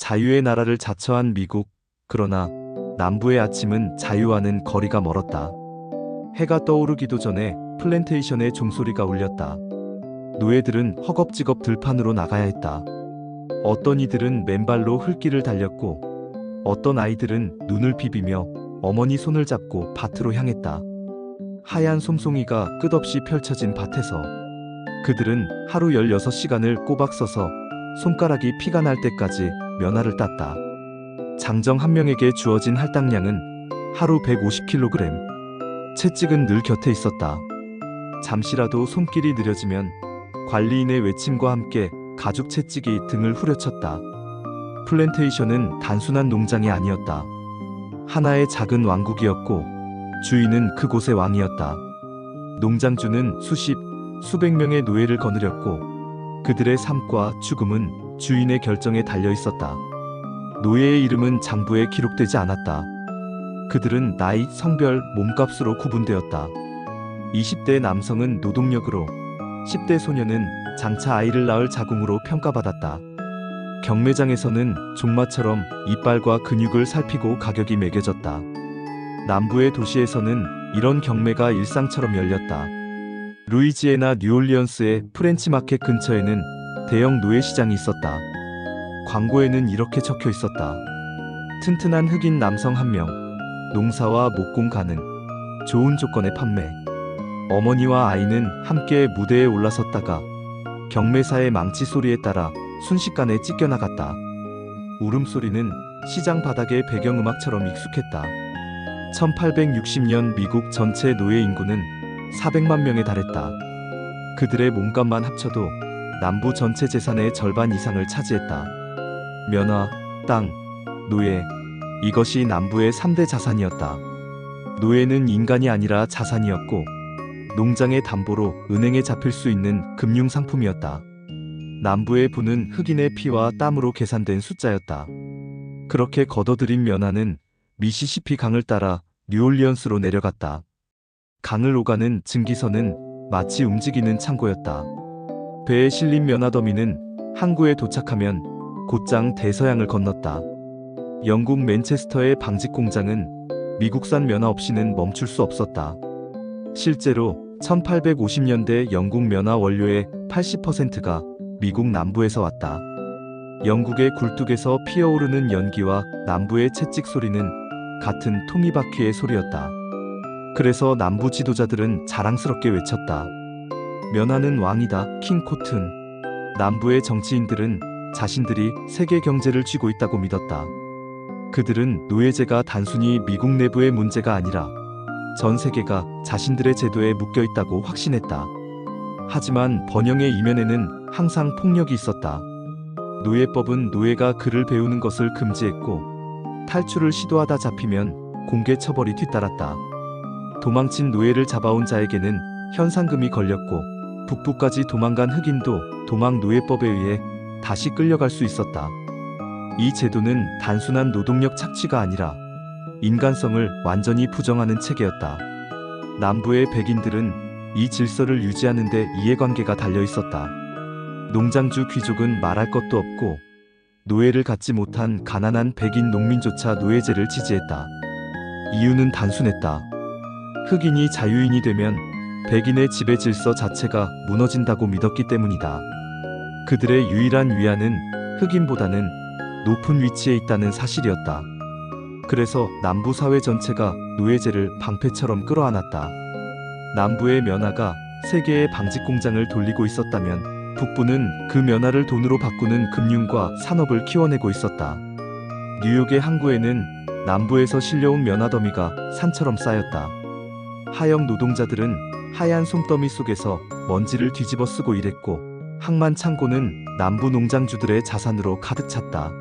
자유의 나라를 자처한 미국. 그러나 남부의 아침은 자유와는 거리가 멀었다. 해가 떠오르기도 전에 플랜테이션의 종소리가 울렸다. 노예들은 허겁지겁 들판으로 나가야 했다. 어떤 이들은 맨발로 흙길을 달렸고 어떤 아이들은 눈을 비비며 어머니 손을 잡고 밭으로 향했다. 하얀 솜송이가 끝없이 펼쳐진 밭에서 그들은 하루 16시간을 꼬박 서서 손가락이 피가 날 때까지 면화를 땄다. 장정 한 명에게 주어진 할당량은 하루 150kg. 채찍은 늘 곁에 있었다. 잠시라도 손길이 느려지면 관리인의 외침과 함께 가죽 채찍이 등을 후려쳤다. 플랜테이션은 단순한 농장이 아니었다. 하나의 작은 왕국이었고 주인은 그곳의 왕이었다. 농장주는 수십, 수백 명의 노예를 거느렸고 그들의 삶과 죽음은 주인의 결정에 달려 있었다. 노예의 이름은 장부에 기록되지 않았다. 그들은 나이, 성별, 몸값으로 구분되었다. 20대 남성은 노동력으로, 10대 소녀는 장차 아이를 낳을 자궁으로 평가받았다. 경매장에서는 종마처럼 이빨과 근육을 살피고 가격이 매겨졌다. 남부의 도시에서는 이런 경매가 일상처럼 열렸다. 루이지애나 뉴올리언스의 프렌치 마켓 근처에는 대형 노예 시장이 있었다. 광고에는 이렇게 적혀 있었다. 튼튼한 흑인 남성 한 명, 농사와 목공 가능, 좋은 조건의 판매. 어머니와 아이는 함께 무대에 올라섰다가 경매사의 망치 소리에 따라 순식간에 찢겨나갔다. 울음소리는 시장 바닥의 배경음악처럼 익숙했다. 1860년 미국 전체 노예 인구는 400만 명에 달했다. 그들의 몸값만 합쳐도 남부 전체 재산의 절반 이상을 차지했다. 면화, 땅, 노예. 이것이 남부의 3대 자산이었다. 노예는 인간이 아니라 자산이었고, 농장의 담보로 은행에 잡힐 수 있는 금융 상품이었다. 남부의 부는 흑인의 피와 땀으로 계산된 숫자였다. 그렇게 걷어들인 면화는 미시시피 강을 따라 뉴올리언스로 내려갔다. 강을 오가는 증기선은 마치 움직이는 창고였다. 배에 실린 면화더미는 항구에 도착하면 곧장 대서양을 건넜다. 영국 맨체스터의 방직 공장은 미국산 면화 없이는 멈출 수 없었다. 실제로 1850년대 영국 면화 원료의 80%가 미국 남부에서 왔다. 영국의 굴뚝에서 피어오르는 연기와 남부의 채찍 소리는 같은 톱니바퀴의 소리였다. 그래서 남부 지도자들은 자랑스럽게 외쳤다. 면화는 왕이다, 킹 코튼. 남부의 정치인들은 자신들이 세계 경제를 쥐고 있다고 믿었다. 그들은 노예제가 단순히 미국 내부의 문제가 아니라 전 세계가 자신들의 제도에 묶여 있다고 확신했다. 하지만 번영의 이면에는 항상 폭력이 있었다. 노예법은 노예가 글을 배우는 것을 금지했고 탈출을 시도하다 잡히면 공개 처벌이 뒤따랐다. 도망친 노예를 잡아온 자에게는 현상금이 걸렸고 북부까지 도망간 흑인도 도망 노예법에 의해 다시 끌려갈 수 있었다. 이 제도는 단순한 노동력 착취가 아니라 인간성을 완전히 부정하는 체계였다. 남부의 백인들은 이 질서를 유지하는 데 이해관계가 달려 있었다. 농장주 귀족은 말할 것도 없고 노예를 갖지 못한 가난한 백인 농민조차 노예제를 지지했다. 이유는 단순했다. 흑인이 자유인이 되면 백인의 지배 질서 자체가 무너진다고 믿었기 때문이다. 그들의 유일한 위안은 흑인보다는 높은 위치에 있다는 사실이었다. 그래서 남부 사회 전체가 노예제를 방패처럼 끌어안았다. 남부의 면화가 세계의 방직 공장을 돌리고 있었다면 북부는 그 면화를 돈으로 바꾸는 금융과 산업을 키워내고 있었다. 뉴욕의 항구에는 남부에서 실려온 면화 더미가 산처럼 쌓였다. 하역 노동자들은 하얀 솜더미 속에서 먼지를 뒤집어 쓰고 일했고 항만 창고는 남부 농장주들의 자산으로 가득 찼다.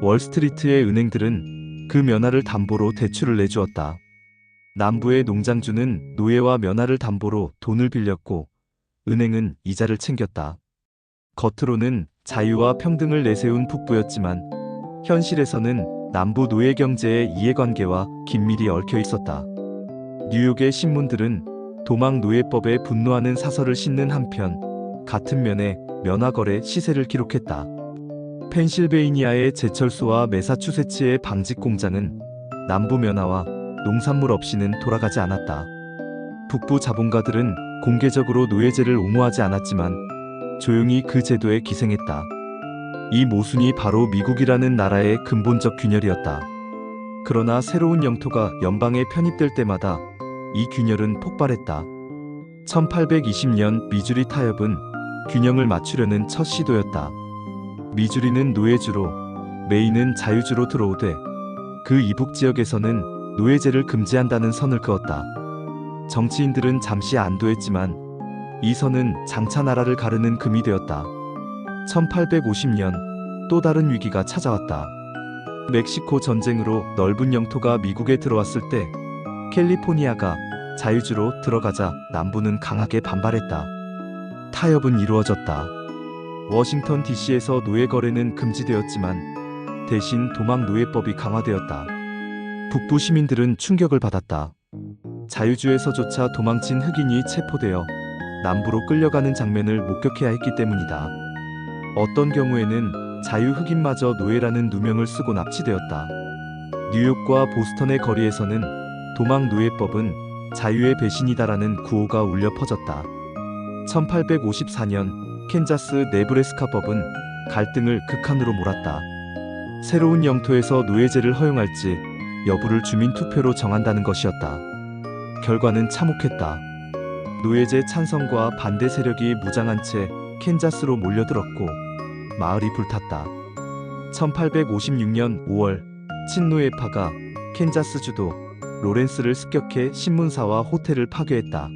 월스트리트의 은행들은 그 면화를 담보로 대출을 내주었다. 남부의 농장주는 노예와 면화를 담보로 돈을 빌렸고 은행은 이자를 챙겼다. 겉으로는 자유와 평등을 내세운 북부였지만 현실에서는 남부 노예 경제의 이해관계와 긴밀히 얽혀 있었다. 뉴욕의 신문들은 도망 노예법에 분노하는 사설을 싣는 한편 같은 면에 면화거래 시세를 기록했다. 펜실베이니아의 제철소와 매사추세츠의 방직 공장은 남부 면화와 농산물 없이는 돌아가지 않았다. 북부 자본가들은 공개적으로 노예제를 옹호하지 않았지만 조용히 그 제도에 기생했다. 이 모순이 바로 미국이라는 나라의 근본적 균열이었다. 그러나 새로운 영토가 연방에 편입될 때마다 이 균열은 폭발했다. 1820년 미주리 타협은 균형을 맞추려는 첫 시도였다. 미주리는 노예주로, 메이는 자유주로 들어오되 그 이북 지역에서는 노예제를 금지한다는 선을 그었다. 정치인들은 잠시 안도했지만 이 선은 장차 나라를 가르는 금이 되었다. 1850년 또 다른 위기가 찾아왔다. 멕시코 전쟁으로 넓은 영토가 미국에 들어왔을 때 캘리포니아가 자유주로 들어가자 남부는 강하게 반발했다. 타협은 이루어졌다. 워싱턴 DC에서 노예 거래는 금지되었지만 대신 도망 노예법이 강화되었다. 북부 시민들은 충격을 받았다. 자유주에서조차 도망친 흑인이 체포되어 남부로 끌려가는 장면을 목격해야 했기 때문이다. 어떤 경우에는 자유 흑인마저 노예라는 누명을 쓰고 납치되었다. 뉴욕과 보스턴의 거리에서는 도망 노예법은 자유의 배신이다라는 구호가 울려 퍼졌다. 1854년 캔자스 네브래스카법은 갈등을 극한으로 몰았다. 새로운 영토에서 노예제를 허용할지 여부를 주민 투표로 정한다는 것이었다. 결과는 참혹했다. 노예제 찬성과 반대 세력이 무장한 채 캔자스로 몰려들었고 마을이 불탔다. 1856년 5월 친노예파가 캔자스 주도 로렌스를 습격해 신문사와 호텔을 파괴했다.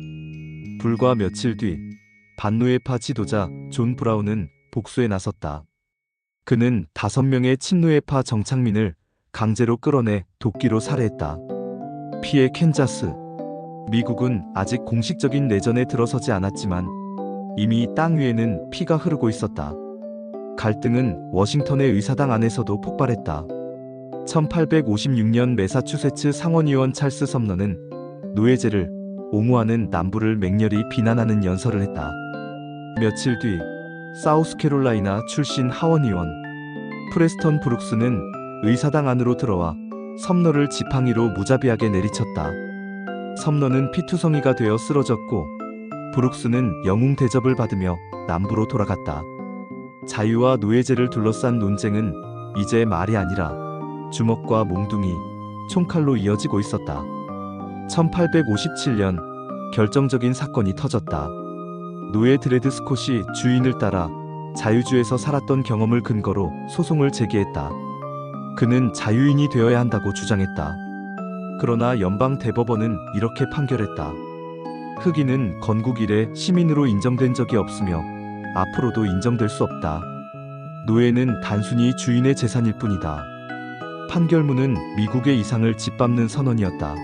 불과 며칠 뒤 반노예파 지도자 존 브라운은 복수에 나섰다. 그는 다섯 명의 친노예파 정착민을 강제로 끌어내 도끼로 살해했다. 피해 캔자스. 미국은 아직 공식적인 내전에 들어서지 않았지만 이미 땅 위에는 피가 흐르고 있었다. 갈등은 워싱턴의 의사당 안에서도 폭발했다. 1856년 매사추세츠 상원의원 찰스 섬너는 노예제를 옹호하는 남부를 맹렬히 비난하는 연설을 했다. 며칠 뒤 사우스캐롤라이나 출신 하원의원 프레스턴 브룩스는 의사당 안으로 들어와 섬너를 지팡이로 무자비하게 내리쳤다. 섬너는 피투성이가 되어 쓰러졌고 브룩스는 영웅 대접을 받으며 남부로 돌아갔다. 자유와 노예제를 둘러싼 논쟁은 이제 말이 아니라 주먹과 몽둥이, 총칼로 이어지고 있었다. 1857년 결정적인 사건이 터졌다. 노예 드레드 스콧이 주인을 따라 자유주에서 살았던 경험을 근거로 소송을 제기했다. 그는 자유인이 되어야 한다고 주장했다. 그러나 연방 대법원은 이렇게 판결했다. 흑인은 건국 이래 시민으로 인정된 적이 없으며 앞으로도 인정될 수 없다. 노예는 단순히 주인의 재산일 뿐이다. 판결문은 미국의 이상을 짓밟는 선언이었다.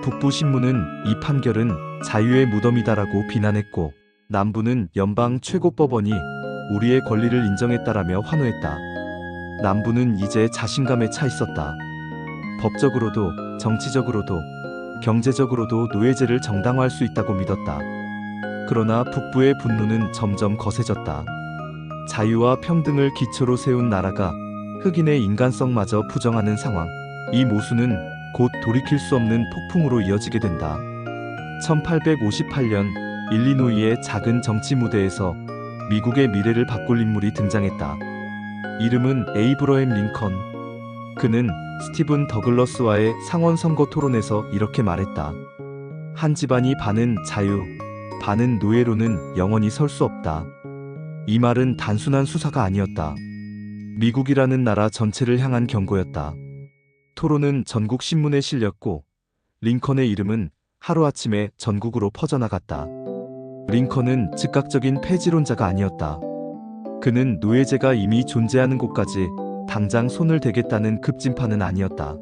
북부 신문은 이 판결은 자유의 무덤이다라고 비난했고 남부는 연방 최고법원이 우리의 권리를 인정했다라며 환호했다. 남부는 이제 자신감에 차 있었다. 법적으로도 정치적으로도 경제적으로도 노예제를 정당화할 수 있다고 믿었다. 그러나 북부의 분노는 점점 거세졌다. 자유와 평등을 기초로 세운 나라가 흑인의 인간성마저 부정하는 상황. 이 모순은 곧 돌이킬 수 없는 폭풍으로 이어지게 된다. 1858년 일리노이의 작은 정치 무대에서 미국의 미래를 바꿀 인물이 등장했다. 이름은 에이브러햄 링컨. 그는 스티븐 더글러스와의 상원 선거 토론에서 이렇게 말했다. 한 집안이 반은 자유, 반은 노예로는 영원히 설 수 없다. 이 말은 단순한 수사가 아니었다. 미국이라는 나라 전체를 향한 경고였다. 토론은 전국 신문에 실렸고 링컨의 이름은 하루아침에 전국으로 퍼져나갔다. 링컨은 즉각적인 폐지론자가 아니었다. 그는 노예제가 이미 존재하는 곳까지 당장 손을 대겠다는 급진파는 아니었다.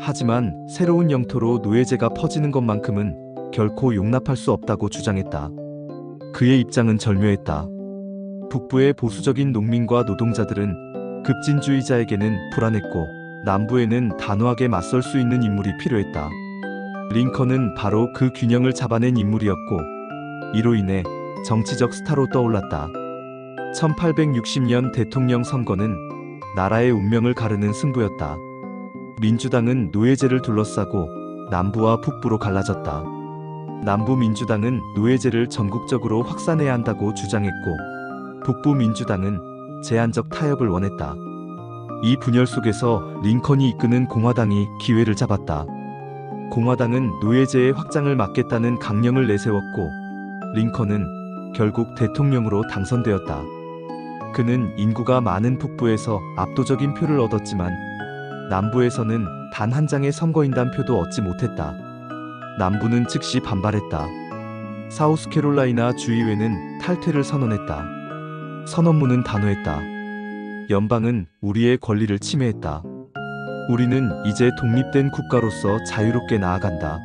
하지만 새로운 영토로 노예제가 퍼지는 것만큼은 결코 용납할 수 없다고 주장했다. 그의 입장은 절묘했다. 북부의 보수적인 농민과 노동자들은 급진주의자에게는 불안했고 남부에는 단호하게 맞설 수 있는 인물이 필요했다. 링컨은 바로 그 균형을 잡아낸 인물이었고 이로 인해 정치적 스타로 떠올랐다. 1860년 대통령 선거는 나라의 운명을 가르는 승부였다. 민주당은 노예제를 둘러싸고 남부와 북부로 갈라졌다. 남부 민주당은 노예제를 전국적으로 확산해야 한다고 주장했고, 북부 민주당은 제한적 타협을 원했다. 이 분열 속에서 링컨이 이끄는 공화당이 기회를 잡았다. 공화당은 노예제의 확장을 막겠다는 강령을 내세웠고, 링컨은 결국 대통령으로 당선되었다. 그는 인구가 많은 북부에서 압도적인 표를 얻었지만, 남부에서는 단 한 장의 선거인단 표도 얻지 못했다. 남부는 즉시 반발했다. 사우스캐롤라이나 주의회는 탈퇴를 선언했다. 선언문은 단호했다. 연방은 우리의 권리를 침해했다. 우리는 이제 독립된 국가로서 자유롭게 나아간다.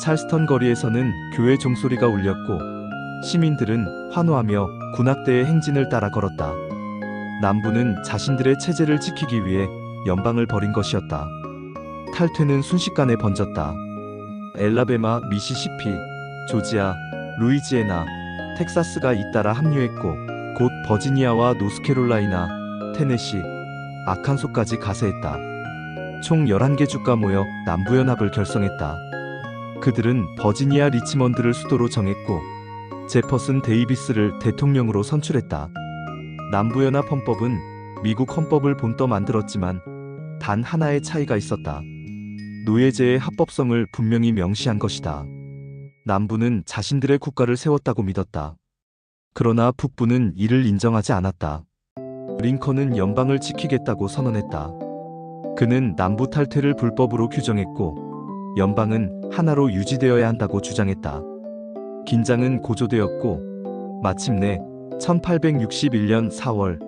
찰스턴 거리에서는 교회 종소리가 울렸고 시민들은 환호하며 군악대의 행진을 따라 걸었다. 남부는 자신들의 체제를 지키기 위해 연방을 벌인 것이었다. 탈퇴는 순식간에 번졌다. 엘라베마, 미시시피, 조지아, 루이지애나, 텍사스가 잇따라 합류했고 곧 버지니아와 노스캐롤라이나, 테네시, 아칸소까지 가세했다. 총 11개 주가 모여 남부연합을 결성했다. 그들은 버지니아 리치먼드를 수도로 정했고 제퍼슨 데이비스를 대통령으로 선출했다. 남부연합 헌법은 미국 헌법을 본떠 만들었지만 단 하나의 차이가 있었다. 노예제의 합법성을 분명히 명시한 것이다. 남부는 자신들의 국가를 세웠다고 믿었다. 그러나 북부는 이를 인정하지 않았다. 링컨은 연방을 지키겠다고 선언했다. 그는 남부 탈퇴를 불법으로 규정했고 연방은 하나로 유지되어야 한다고 주장했다. 긴장은 고조되었고 마침내 1861년 4월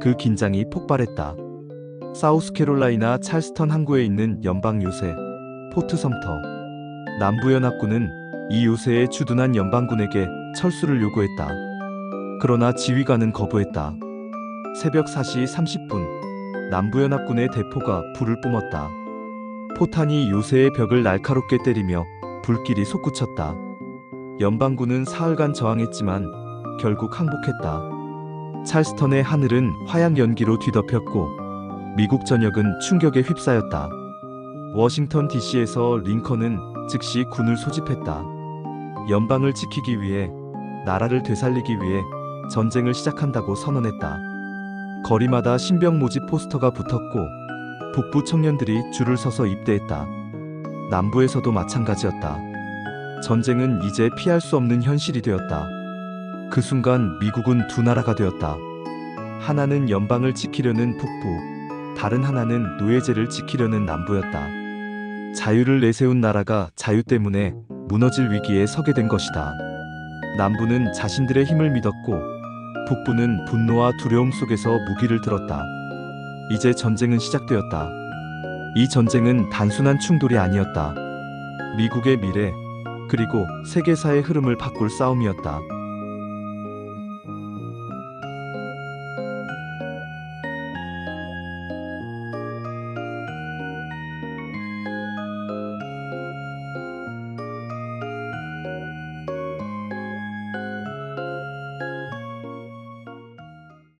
그 긴장이 폭발했다. 사우스캐롤라이나 찰스턴 항구에 있는 연방 요새 포트 섬터 남부연합군은 이 요새에 주둔한 연방군에게 철수를 요구했다. 그러나 지휘관은 거부했다. 새벽 4시 30분 남부연합군의 대포가 불을 뿜었다. 포탄이 요새의 벽을 날카롭게 때리며 불길이 솟구쳤다. 연방군은 사흘간 저항했지만 결국 항복했다. 찰스턴의 하늘은 화양 연기로 뒤덮였고 미국 전역은 충격에 휩싸였다. 워싱턴 DC에서 링컨은 즉시 군을 소집했다. 연방을 지키기 위해 나라를 되살리기 위해 전쟁을 시작한다고 선언했다. 거리마다 신병 모집 포스터가 붙었고 북부 청년들이 줄을 서서 입대했다. 남부에서도 마찬가지였다. 전쟁은 이제 피할 수 없는 현실이 되었다. 그 순간 미국은 두 나라가 되었다. 하나는 연방을 지키려는 북부, 다른 하나는 노예제를 지키려는 남부였다. 자유를 내세운 나라가 자유 때문에 무너질 위기에 서게 된 것이다. 남부는 자신들의 힘을 믿었고, 북부는 분노와 두려움 속에서 무기를 들었다. 이제 전쟁은 시작되었다. 이 전쟁은 단순한 충돌이 아니었다. 미국의 미래, 그리고 세계사의 흐름을 바꿀 싸움이었다.